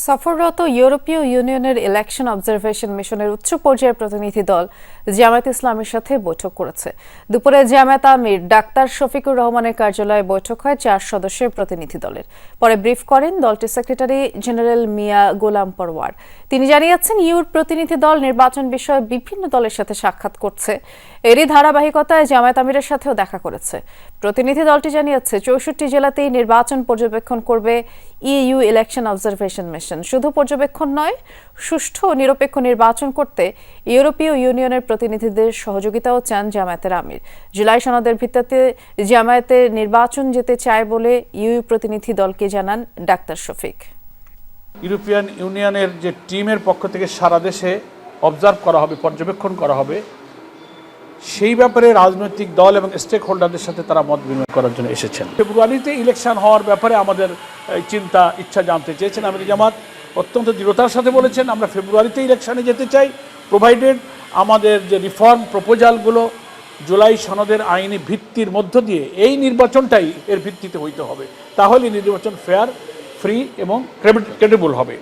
সফররত ইউরোপীয় ইউনিয়নের ইলেকশন অবজারভেশন মিশনের উচ্চ পর্যায়ের প্রতিনিধি দল জামায়াত ইসলামের সাথে বৈঠক করেছে। দুপুরে জামায়াত আমির ডাক্তার শফিকুর রহমানের কার্যালয়ে বৈঠক হয় চার সদস্যের প্রতিনিধি দলের। পরে ব্রিফ করেন দলটির সেক্রেটারি জেনারেল মিয়া গোলাম পরওয়ার। তিনি জানিয়েছেন, ইউর প্রতিনিধি দল নির্বাচন বিষয়ে বিভিন্ন দলের সাথে সাক্ষাৎ করছে। এরই ধারাবাহিকতায় জামায়াত আমিরের সাথেও দেখা করেছে। প্রতিনিধি দলটি জানিয়েছে, চৌষট্টি জেলাতেই নির্বাচন পর্যবেক্ষণ করবে ইইউ ইলেকশন অবজারভেশন মিশন শুধু পর্যবেক্ষণ নয়, সুষ্ঠু ও নিরপেক্ষ নির্বাচন করতে ইউরোপীয় ইউনিয়নের প্রতিনিধিদের সহযোগিতাও চান জামায়াতের আমির। জুলাই সনদের ভিত্তিতে জামায়াতের নির্বাচন যেতে চায় বলে ইউ প্রতিনিধি দলকে জানান ডাক্তার শফিক। ইউরোপিয়ান ইউনিয়নের যে টিমের পক্ষ থেকে সারা দেশে অবজার্ভ করা হবে, পর্যবেক্ষণ করা হবে সেই ব্যাপারে রাজনৈতিক দল এবং স্টেক হোল্ডারদের সাথে তারা মত বিনিময় করার জন্য এসেছেন। ফেব্রুয়ারিতে ইলেকশন হওয়ার ব্যাপারে আমাদের চিন্তা, ইচ্ছা জানতে চেয়েছেন আমির জামাত। অত্যন্ত দৃঢ়তার সাথে বলেছেন, আমরা ফেব্রুয়ারিতে ইলেকশনে যেতে চাই। প্রোভাইডেড আমাদের যে রিফর্ম প্রপোজালগুলো জুলাই সনদের আইনি ভিত্তির মধ্য দিয়ে, এই নির্বাচনটাই এর ভিত্তিতে হইতে হবে। তাহলে নির্বাচন ফেয়ার ফ্রি এবং ক্রেডিবল হবে।